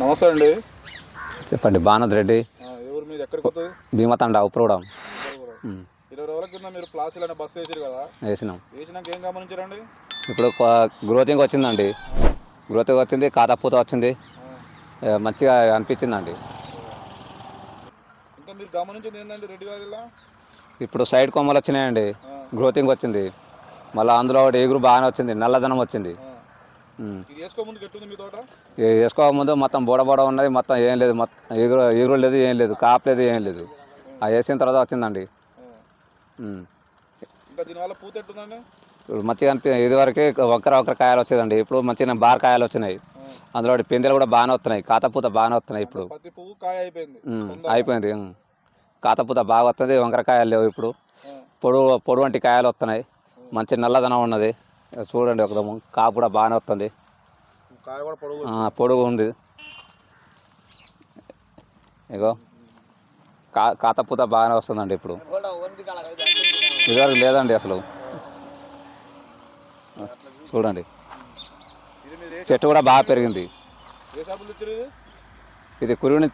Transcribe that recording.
నమస్తే అండి. చెప్పండి భానద్ రెడ్డి. ఎవరు మీది? ఎక్కడికి వస్తుంది భీమతండ ఉప్రూవడం ఇరవై రోజుల కింద మీరు ప్లాస్టిక్ అనే బస్సు వేసారు కదా? వేసినాం. వేసినాక ఏం గమనించారండి? ఇప్పుడు గ్రోతింగ్ వచ్చిందండి. గ్రోతింగ్ వచ్చింది ఖాతా పూత వచ్చింది మంచిగా అనిపించిందండి. ఇంకా మీరు గమనించింది ఏంటండి రెడ్డి గారి ఇలా ఇప్పుడు సైడ్ కొమ్మలు వచ్చినాయండి. గ్రోతింగ్ వచ్చింది. మళ్ళీ అందులో ఒకటి ఎగురు బాగానే వచ్చింది. నల్లదనం వచ్చింది. ఉమ్. ఇది వేసుకో ముందుకు ఎట్టుంది మీ తోట? ఇది వేసుకోక ముందు మొత్తం బోడ బోడ ఉన్నది మొత్తం ఏం లేదు మొత్తం ఎగురు ఎగురు లేదు ఏం లేదు కాపు లేదు ఏం లేదు. ఆ వేసిన తర్వాత వచ్చిందండి. ఇప్పుడు మంచిగా అనిపి ఇదివరకు వంకర వంకర కాయలు వచ్చేదండి. ఇప్పుడు మంచిగా బార్ కాయలు వచ్చినాయి. అందులో పిందెలు కూడా బాగానే వస్తున్నాయి. కాతపూత బాగానే వస్తున్నాయి ఇప్పుడు. అయిపోయింది. కాతపూత బాగా వస్తుంది వంకరకాయలు లేవు ఇప్పుడు. పొడు వంటి కాయలు వస్తున్నాయి. మంచి నల్లదనం ఉన్నది. చూడండి ఒకదము కాపు కూడా బాగానే వస్తుంది. పొడుగు ఉంది. ఇగో కా కాతపూత బాగానే వస్తుందండి ఇప్పుడు. ఇదివరకు లేదండి అసలు. చూడండి. చెట్టు కూడా బాగా పెరిగింది. ఇది? కురివిని